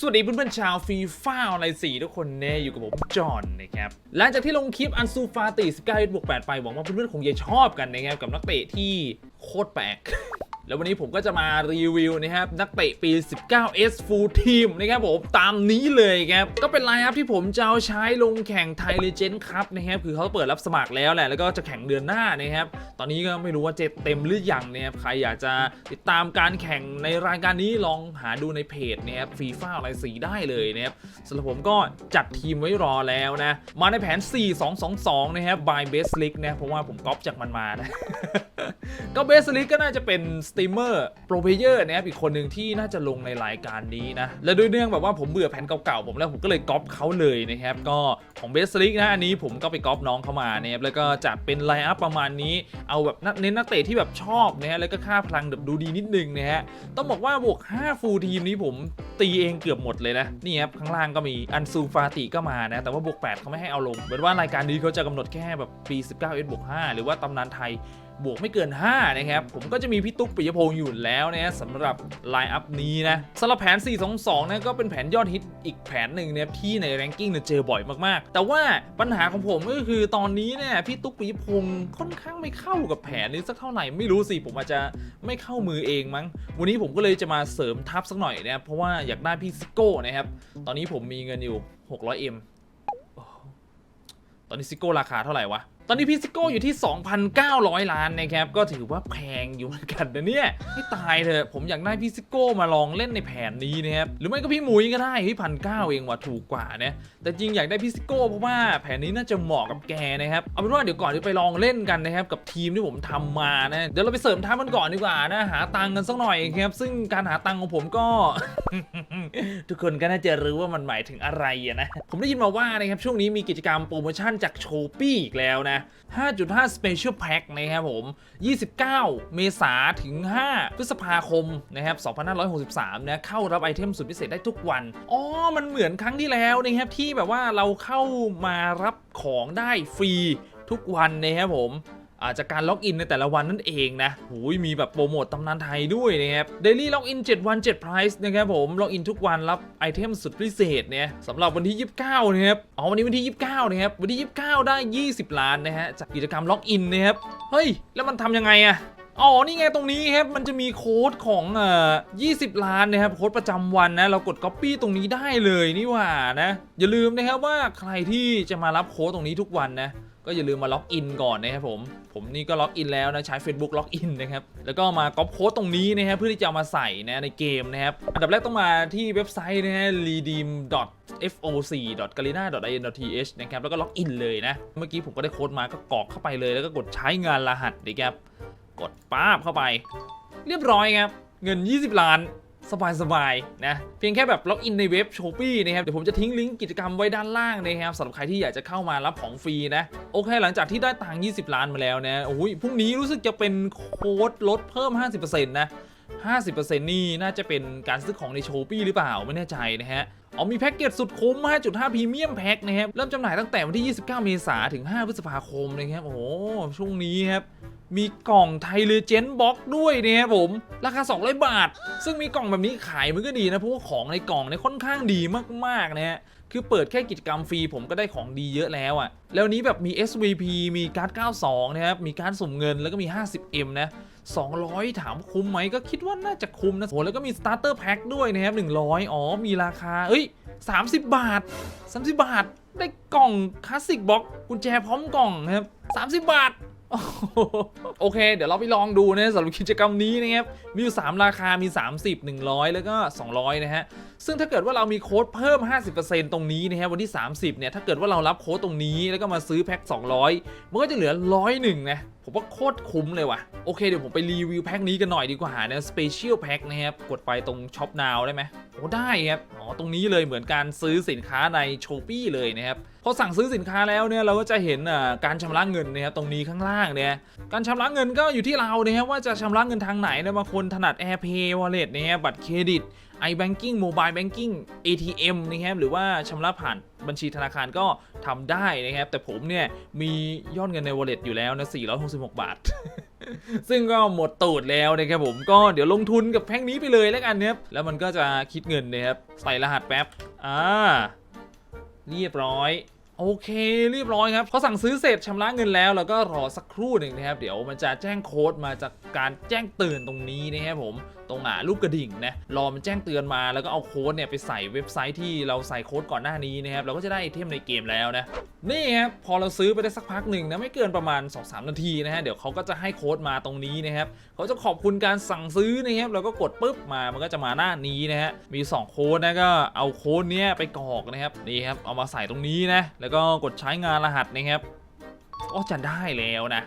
สวัสดีเพื่อนๆชาวฟีฟ่าอะไรสี่ทุกคนเนี่ยอยู่กับผมจอห์นนะครับหลังจากที่ลงคลิปอันซูฟาติสกายบวกแปดไปหวังว่าเพื่อนๆคงจะชอบกันนะครับกับนักเตะที่โคตรแปลก แล้ววันนี้ผมก็จะมารีวิวนะครับนักเตะปี 19S Full Team นะครับผมตามนี้เลยครับก็เป็นไลน์อัพที่ผมจะเอาใช้ลงแข่งไทยเลเจนด์ครับนะครับคือเขาเปิดรับสมัครแล้วแหละแล้วก็จะแข่งเดือนหน้านะครับตอนนี้ก็ไม่รู้ว่าจะเต็มหรือยังนะครับใครอยากจะติดตามการแข่งในรายการนี้ลองหาดูในเพจนะครับฟีฟ่าอะไรสีได้เลยนะครับสำหรับผมก็จัดทีมไว้รอแล้วนะมาในแผน 4-2-2-2 นะครับ by Best League นะเพราะว่าผมก๊อปจากมันมานะก็เบสลิกก็น่าจะเป็นสตรีมเมอร์โปรเพเยอร์นะครับอีกคนหนึ่งที่น่าจะลงในรายการนี้นะ และด้วยเนื่องแบบว่าผมเบื่อแผ่นเก่าๆผมแล้วผมก็เลยก๊อปเขาเลยนะครับ ก็ของเบสลิกนะอันนี้ผมก็ไปก๊อปน้องเขามานะครับแล้วก็จัดเป็นไลน์อัพประมาณนี้ เอาแบบเน้นนักเตะที่แบบชอบนะฮะแล้วก็ค่าพลังแบบดูดีนิดนึงนะฮะต้องบอกว่าบวก 5 ฟูลทีมนี้ผมตีเองเกือบหมดเลยนะนี่ครับข้างล่างก็มีอันซูฟาติก็มานะแต่ว่าบวก8เขาไม่ให้เอาลงเหมือนว่ารายการนี้เขาจะกำหนดแค่แบบปี 19 s บวก5หรือว่าตำนานไทย บวกไม่เกิน 5 นะครับ ผมก็จะมีพี่ตุ๊กปิยพงศ์อยู่แล้วนะสำหรับไลน์อัพนี้นะสำหรับแผน 422 นะก็เป็นแผนยอดฮิตอีกแผนหนึ่งเนี่ยที่ในแรงกิ้งเนี่ยเจอบ่อยมากๆ แต่ว่าปัญหาของผมก็คือตอนนี้เนี่ยพี่ตุ๊กปิยพงศ์ค่อนข้างไม่เข้ากับแผนนี้สักเท่าไหร่ไม่รู้สิผมอาจจะไม่เข้ามือเองมั้ง วันนี้ผมก็เลยจะมาเสริมทัพสักหน่อยนะครับเพราะว่าอยากได้พี่ซิโก้นะครับตอนนี้ผมมีเงินอยู่ 600M ตอนนี้ซิโก้ราคาเท่าไหร่วะ ตอนนี้พี่ซิโก้อยู่ที่ 2,900 ล้านนะครับ ก็ถือว่าแพงอยู่เหมือนกันนะเนี่ยให้ตายเถอะ ผมอยากได้พี่ซิโก้มาลองเล่นในแผนนี้นะครับ หรือไม่ก็พี่หมุยก็ได้พี่พันเก้าเองว่ะถูกกว่านะแต่จริงอยากได้พี่ซิโก้เพราะว่าแผนนี้น่าจะเหมาะกับแกนะครับ เอาเป็นว่าเดี๋ยวก่อนที่ไปลองเล่นกันนะครับกับทีมที่ผมทำมานะ เดี๋ยวเราไปเสริมทัพมันก่อนดีกว่านะหาตังค์กันสักหน่อยครับ ซึ่งการหาตังค์ของผมก็ ทุกคนก็น่าจะรู้ว่ามันหมายถึงอะไรนะ ผมได้ยินมาว่านะครับช่วงนี้มีกิจกรรมโปรโมชั่นจากโชปี้อีกแล้วนะ5.5 Special Pack นะครับผม 29 เมษาถึง 5 พฤษภาคมนะครับ 2563 นะเข้ารับไอเทมสุดพิเศษได้ทุกวัน อ๋อ มันเหมือนครั้งที่แล้วนะครับที่แบบว่าเราเข้ามารับของได้ฟรีทุกวันนะครับผม อาจจะการล็อกอินในแต่ละวันนั่นเองนะหูยมีแบบโปรโมทตำนานไทยด้วยนะครับ Daily Login 7วัน7 Price นะครับผมล็อกอินทุกวันรับไอเทมสุดพิเศษเนี่ยสำหรับวันที่ 29นะครับอ๋อวันนี้วันที่ 29นะครับวันที่ 29 ได้ 20 ล้านนะฮะจากกิจกรรมล็อกอินนะครับเฮ้ยแล้วมันทำยังไงอะอ๋อ นี่ไงตรงนี้ครับ มันจะมีโค้ดของเอ่อ20 ล้านนะครับ โค้ดประจำวันนะ เรากด Copy ตรงนี้ได้เลยนี่ว่านะ อย่าลืมนะครับว่าใครที่จะมารับโค้ดตรงนี้ทุกวันนะ ก็อย่าลืมมาล็อกอินก่อนนะครับผม ผมนี่ก็ล็อกอินแล้วนะใช้ Facebook ล็อกอินนะครับ แล้วก็มาก๊อปโค้ดตรงนี้นะครับเพื่อที่จะมาใส่นะในเกมนะครับ อันดับแรกต้องมาที่เว็บไซต์นะฮะ redeem foc.galina.in.th นะครับแล้วก็ล็อกอินเลยนะ เมื่อกี้ผมก็ได้โค้ดมาก็กรอกเข้าไปเลยแล้วก็กดใช้งานรหัสนะครับกดป้าบเข้าไป เรียบร้อยครับเงิน 20 ล้าน สบายๆนะเพียงแค่แบบล็อกอินในเว็บโชปี้นะครับเดี๋ยวผมจะทิ้งลิงก์กิจกรรมไว้ด้านล่างนะครับสำหรับใครที่อยากจะเข้ามารับของฟรีนะโอเค หลังจากที่ได้ตังค์20 ล้านมาแล้วนะโอ้ยพรุ่งนี้รู้สึกจะเป็นโค้ดลดเพิ่ม 50%นะ50%นี่น่าจะเป็นการซื้อของในโชปี้หรือเปล่าไม่แน่ใจนะฮะ อ๋อมีแพ็กเกจสุดคุ้ม 5.5 พรีเมียมแพ็คนะครับ เริ่มจำหน่ายตั้งแต่วันที่ 29 เมษายนถึง 5 พฤษภาคมนะครับ โอ้โห ช่วงนี้ครับ มีกล่องไทเลเจนบ็อกด้วยนะครับผม ราคา 200 บาท ซึ่งมีกล่องแบบนี้ขายมันก็ดีนะ เพราะว่าของในกล่องเนี่ยค่อนข้างดีมากๆนะฮะคือเปิดแค่กิจกรรมฟรีผมก็ได้ของดีเยอะแล้วอะ่ะ แล้วนี้แบบมี SVP มีการ์ด 92 นะครับ มีการ์ดสมเงินแล้วก็มี 50M นะ 200 ถามคุ้มไหมก็คิดว่าน่าจะคุ้มนะโหแล้วก็มี starter pack ด้วยนะครับ 100 อ๋อ มีราคา เอ้ย 30 บาท 30 บาท ได้กล่องคลาสสิกบ็อกกุญแจพร้อมกล่องนะครับ 30 บาทโอเค เดี๋ยวเราไปลองดูนะสำหรับกิจกรรมนี้นะครับ มีอยู่ 3 ราคามี 30 100 แล้วก็ 200 นะฮะ ซึ่งถ้าเกิดว่าเรามีโค้ดเพิ่ม 50%ตรงนี้นะฮะวันที่ 30 เนี่ย ถ้าเกิดว่าเรารับโค้ดตรงนี้แล้วก็มาซื้อแพ็ค 200 มันก็จะเหลือ 101 นะ ผมว่าโคตรคุ้มเลยว่ะ โอเคเดี๋ยวผมไปรีวิวแพ็คนี้กันหน่อยดีกว่านะสเปเชียลแพ็คนะครับ กดไปตรงช็อปนาวได้ไหมโอ้ได้ครับ อ๋อ ตรงนี้เลยเหมือนการซื้อสินค้าในโชปี้เลยนะครับ พอสั่งซื้อสินค้าแล้วเนี่ยเราก็จะเห็นอ่าการชำระเงินนะครับตรงนี้ข้างล่างเนี่ย การชำระเงินก็อยู่ที่เรานะครับว่าจะชำระเงินทางไหนนะบางคนถนัด AirPay Wallet นะฮะบัตรเครดิต iBanking Mobile Banking ATM นะครับหรือว่าชำระผ่านบัญชีธนาคารก็ทำได้นะครับ แต่ผมเนี่ยมียอดเงินใน wallet อยู่แล้วนะ 466 บาท ซึ่งก็หมดตูดแล้วนะครับผมก็เดี๋ยวลงทุนกับแพ็งนี้ไปเลยแล้วกันนะครับ แล้วมันก็จะคิดเงินนะครับ ใส่รหัสแป๊บ อ่า เรียบร้อยโอเคเรียบร้อยครับเขาสั่งซื้อเสร็จชำระเงินแล้ว แล้วก็รอสักครู่หนึ่งนะครับ เดี๋ยวมันจะแจ้งโค้ดมาจากการแจ้งเตือนตรงนี้นะครับผม ตรงหน้ารูปกระดิ่งนะรอมันแจ้งเตือนมาแล้วก็เอาโค้ดเนี่ยไปใส่เว็บไซต์ที่เราใส่โค้ดก่อนหน้านี้นะครับเราก็จะได้ไอเทมในเกมแล้วนะนี่ครับพอเราซื้อไปได้สักพักหนึ่งนะไม่เกินประมาณ 2-3 นาทีนะฮะเดี๋ยวเขาก็จะให้โค้ดมาตรงนี้นะครับเขาจะขอบคุณการสั่งซื้อนะครับเราก็กดปุ๊บมามันก็จะมาหน้านี้นะฮะมี 2 โค้ดนะก็เอาโค้ดเนี้ยไปกรอกนะครับนี่ครับเอามาใส่ตรงนี้นะแล้วก็กดใช้งานรหัสนะครับก็จะได้แล้วนะ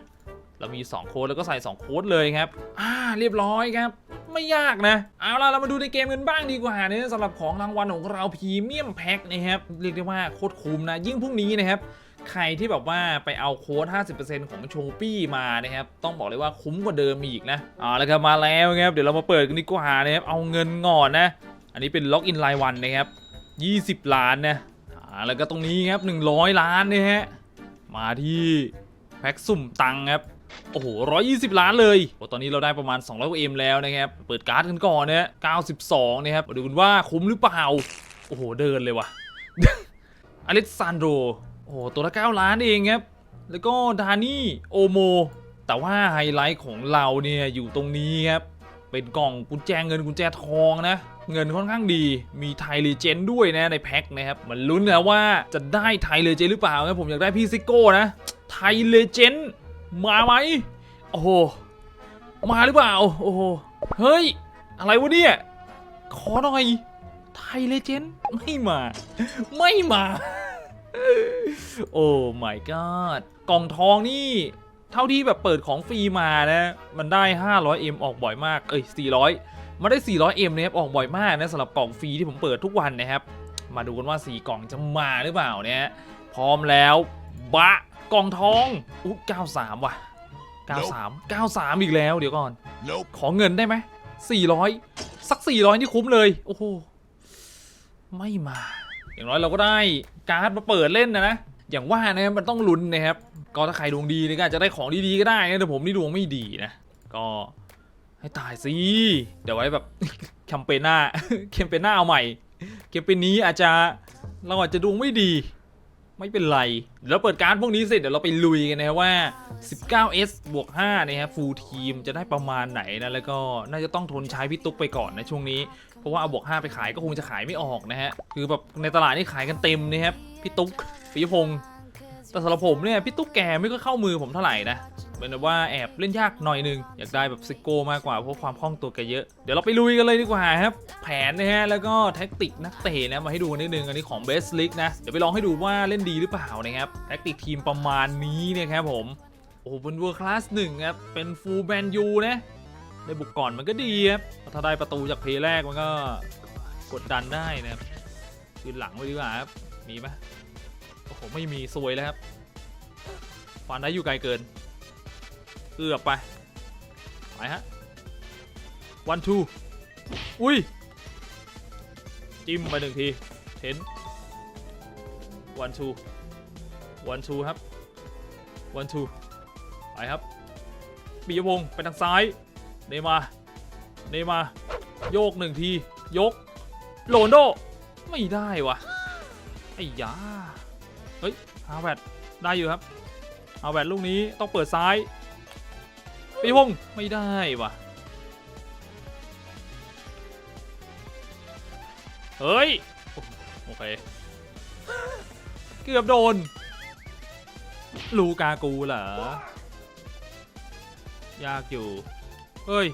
เรามี 2 โค้ดแล้วก็ใส่ 2 โค้ดเลยครับ อ่า เรียบร้อยครับ ไม่ยากนะ เอาล่ะ เรามาดูในเกมกันบ้างดีกว่าเนี่ยสำหรับของรางวัลของเราพรีเมียมแพ็คนะครับ เรียกได้ว่าโคตรคุ้มนะ ยิ่งพรุ่งนี้นะครับใครที่แบบว่าไปเอาโค้ด 50%ของโชปี้มานะครับ ต้องบอกเลยว่าคุ้มกว่าเดิมอีกนะเอาละครับมาแล้วครับ เดี๋ยวเรามาเปิดกันดีกว่านะครับ เอาเงินก่อนนะ อันนี้เป็นล็อกอินรายวันนะครับ 20 ล้านนะอ่าแล้วก็ตรงนี้ครับ 100 ล้านนะฮะ มาที่แพ็คสุ่มตังค์ครับ โอ้โห120ล้านเลยโอ้ตอนนี้เราได้ประมาณ 200กว่าเอ็มแล้วนะครับ เปิดการ์ดกันก่อนนะ92นะครับมาดูกันว่าคุ้มหรือเปล่า โอ้โห เดินเลยว่ะ อเล็กซานโด โอ้โห ตัวละ9ล้านเองครับ แล้วก็ดานี่ โอโม แต่ว่าไฮไลท์ของเราเนี่ยอยู่ตรงนี้ครับ เป็นกล่องกุญแจเงินกุญแจทองนะ เงินค่อนข้างดี มีไทยเลเจนด์ด้วยนะในแพ็คนะครับ มันลุ้นนะว่าจะได้ไทยเลเจนด์หรือเปล่าครับผมอยากได้พี่ซิโก้นะ ไทยเลเจนด์ มาไหมโอ้โหมาหรือเปล่าโอ้โหเฮ้ย อะไรวะเนี่ย ขอหน่อยไทยเลเจนด์ไม่มา ไม่มา โอ้ my god กล่องทองนี่ เท่าที่แบบเปิดของฟรีมานะ มันได้ 500M ออกบ่อยมาก เอ้ย 400 มาได้ 400M นะครับออกบ่อยมากนะสำหรับกล่องฟรีที่ผมเปิดทุกวันนะครับ มาดูกันว่า 4 กล่องจะมาหรือเปล่าเนี่ยพร้อมแล้ว บะ กล่องทองอุ๊93ว่ะ93 93อีกแล้วเดี๋ยวก่อน Nope. ขอเงินได้ไหม400สัก400นี่คุ้มเลย โอ้โห ไม่มา อย่างน้อยเราก็ได้การ์ดมาเปิดเล่นนะนะ อย่างว่านะมันต้องลุ้นนะครับ ก็ถ้าใครดวงดีนี่ก็อาจจะได้ของดีๆก็ได้นะแต่ผมนี่ดวงไม่ดีนะ ก็ให้ตายสิ เดี๋ยวไว้แบบแคมเปญหน้าแคมเปญหน้าเอาใหม่แคมเปญนี้อาจจะเราอาจจะดวงไม่ดี ไม่เป็นไร แล้วเปิดการพวกนี้เสร็จเดี๋ยวเราไปลุยกันนะครับว่า 19S บวก5นะครับฟูลทีมจะได้ประมาณไหนนะแล้วก็น่าจะต้องทนใช้พี่ตุ๊กไปก่อนนะช่วงนี้ เพราะว่าเอาบวก5ไปขายก็คงจะขายไม่ออกนะฮะ คือแบบในตลาดนี่ขายกันเต็มนะครับพี่ตุ๊กปิยพงศ์แต่สำหรับผมเนี่ยพี่ตุ๊กแกไม่ก็เข้ามือผมเท่าไหร่นะ เป็นแบบว่าแอบเล่นยากหน่อยหนึง อยากได้แบบซิโก้มากกว่าเพราะความคล่องตัวแกเยอะ เดี๋ยวเราไปลุยกันเลยดีกว่าครับ แผนนะฮะ แล้วก็แท็กติกนักเตะนะมาให้ดูนิดนึงอันนี้ของเบสลิกนะ เดี๋ยวไปลองให้ดูว่าเล่นดีหรือเปล่านะครับ แท็กติกทีมประมาณนี้นะครับผม โอ้โหเป็นเวอร์คลาสหนึ่งครับ เป็นฟูลแมนยูนะได้บุกก่อนมันก็ดีครับถ้าได้ประตูจากเพลย์แรกมันก็กดดันได้นะครับยืนหลังไว้ดีกว่าครับมีไหมโอ้โหไม่มีซวยแล้วครับฟันได้อยู่ไกลเกิน กือบไป ไปฮะวันทูอุ้ย จิ้มไปหนึ่งทีเห็นวันทูวันทูครับวันทูไปครับปิยวงศ์ไปทางซ้าย เนมา เนมา โยกหนึ่งที ยกโรนโด ไม่ได้วะไอ้ยา เฮ้ยฮาแวดได้อยู่ครับฮาแวดลูกนี้ต้องเปิดซ้าย ปีพงศ์ไม่ได้วะเฮ้ย โอเค เกือบโดน ลูกากูเหรอ ยากอยู่ เฮ้ย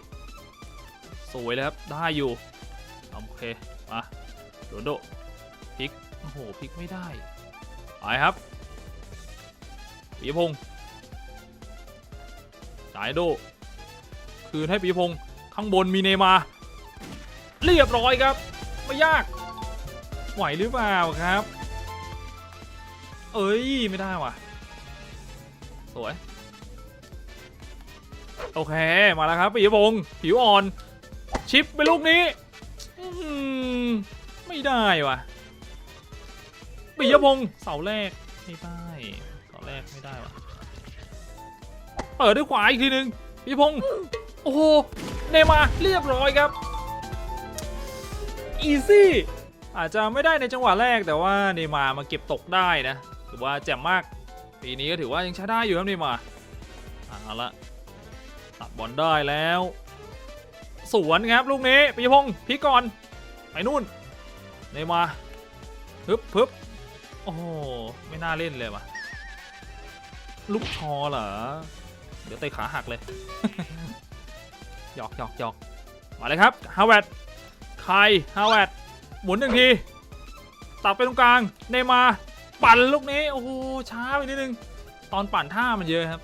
สวยเลยครับ ได้อยู่ โอเค มาโดนโดพลิก โอ้โหพลิกไม่ได้ ไปครับปีพงศ์ จ่ายโด คืนให้ปีพงศ์ข้างบนมีเนมา เรียบร้อยครับ ไม่ยาก ไหวหรือเปล่าครับ เอ้ย ไม่ได้ว่ะ สวย โอเค มาแล้วครับปีพงศ์ผิวอ่อน ชิปไปลูกนี้ไม่ได้ว่ะปิยพงศ์เสาแรกไม่ได้เสาแรกไม่ได้ว่ะ เปิดด้วยขวาอีกทีนึงพี่พงศ์โอ้โหเนย์มาร์เรียบร้อยครับอีซี่อาจจะไม่ได้ในจังหวะแรกแต่ว่าเนย์มาร์มาเก็บตกได้นะถือว่าแจ่มมากปีนี้ก็ถือว่ายังใช้ได้อยู่ครับเนย์มาร์เอาละตัดบอลได้แล้ว สวนครับลูกนี้ปีพงศ์พลิกก่อนไปนู่นเนย์มาร์ฮึบฮึบโอ้โหไม่น่าเล่นเลยว่ะลูกชอเหรอ เดี๋ยวเตะขาหักเลยหยอกหยอกหยอกมาเลยครับฮาวเวดใครฮาวเวดหมุนหนึ่งที ตัดไปตรงกลาง เนมาปั่นลูกนี้ โอ้โห ช้าไปนิดนึง ตอนปั่นท่ามันเยอะครับ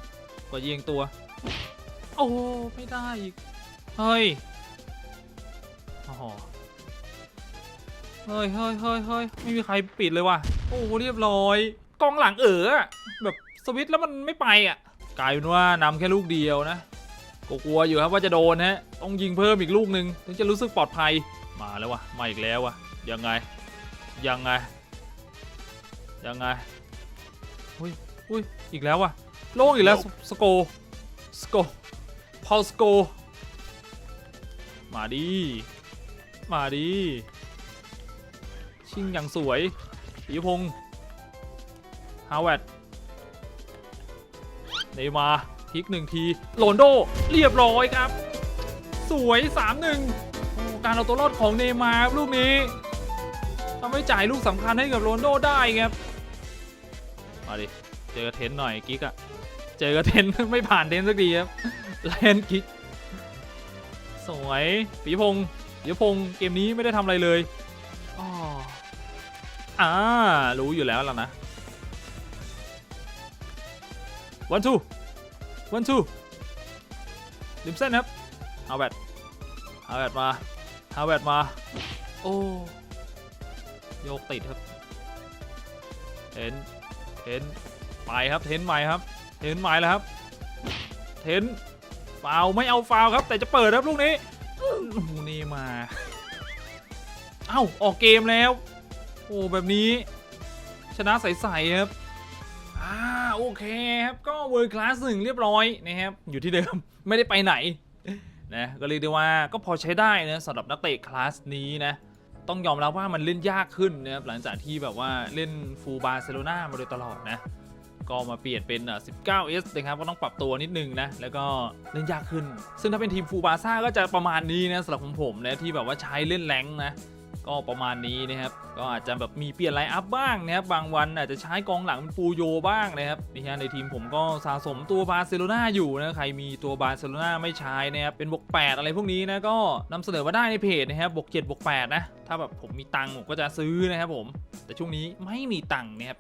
กว่ายียงตัว โอ้โห ไม่ได้อีก เฮ้ยโอ้โหเฮ้ยเฮ้ยเฮ้ยเฮ้ยไม่มีใครปิดเลยว่ะ โอ้โห เรียบร้อย กองหลังเอ๋อแบบสวิตช์แล้วมันไม่ไปอะ กลายเป็นว่านำแค่ลูกเดียวนะก็กลัวอยู่ครับว่าจะโดนฮะต้องยิงเพิ่มอีกลูกหนึ่งถึงจะรู้สึกปลอดภัยมาแล้ววะมาอีกแล้ววะยังไงยังไงยังไงอุ้ยอุ้ยอีกแล้ววะโล่งอีกแล้วสสโกสโกพอลสโกมาดีมาดีชิงอย่างสวยปีพงศ์ฮาวเวด เนย์มาพลิกหนึ่งทีโรนโดเรียบร้อยครับ สวย 3-1โอ้การเอาตัวรอดของเนย์มาร์ครับลูกนี้ทำให้จ่ายลูกสำคัญให้กับโรนโดได้ครับ มาดิ เจอกระเทนหน่อยกิ๊กอะเจอกระเทนไม่ผ่านเทนสักทีครับแลนกิ๊ก สวยปีพงศ์ปีพงศ์เกมนี้ไม่ได้ทำอะไรเลยอ้ออ่ารู้อยู่แล้วล่ะนะ วันทูวันทูริมเส้นครับฮาวเวดฮาวเวดมาฮาวเวดมา โอ้โยกติดครับเทนเทนไปครับเทนใหม่ครับเทนใหม่แล้วครับเทนฟาวไม่เอาฟาวครับ แต่จะเปิดครับลูกนี้นี่มา เอ้า ออกเกมแล้ว โอ้แบบนี้ ชนะใสๆครับ เคครับ ก็เวิร์คลาสหนึ่งเรียบร้อยนะครับ อยู่ที่เดิม ไม่ได้ไปไหนนะก็เรียกได้ว่าก็พอใช้ได้นะสำหรับนักเตะคลาสนี้นะ ต้องยอมรับว่ามันเล่นยากขึ้นนะครับหลังจากที่แบบว่าเล่นฟูลบาร์เซโลนามาโดยตลอดนะ ก็มาเปลี่ยนเป็น 19S นะครับ ก็ต้องปรับตัวนิดนึงนะ แล้วก็เล่นยากขึ้น ซึ่งถ้าเป็นทีมฟูบาซ่าก็จะประมาณนี้นะสำหรับของผมนะที่แบบว่าใช้เล่นแรงนะ ก็ประมาณนี้นะครับ ก็อาจจะแบบมีเปลี่ยนไลน์อัพบ้างนะครับ บางวันอาจจะใช้กองหลังเป็นปูโยบ้างนะครับนี่ฮะในทีมผมก็สะสมตัวบาร์เซโลนาอยู่นะใครมีตัวบาร์เซโลนาไม่ใช้นะครับเป็นบวก8 อะไรพวกนี้นะก็นำเสนอมาได้ในเพจนะครับบวก7บวก8นะถ้าแบบผมมีตังค์ผมก็จะซื้อนะครับผม แต่ช่วงนี้ไม่มีตังค์นะครับ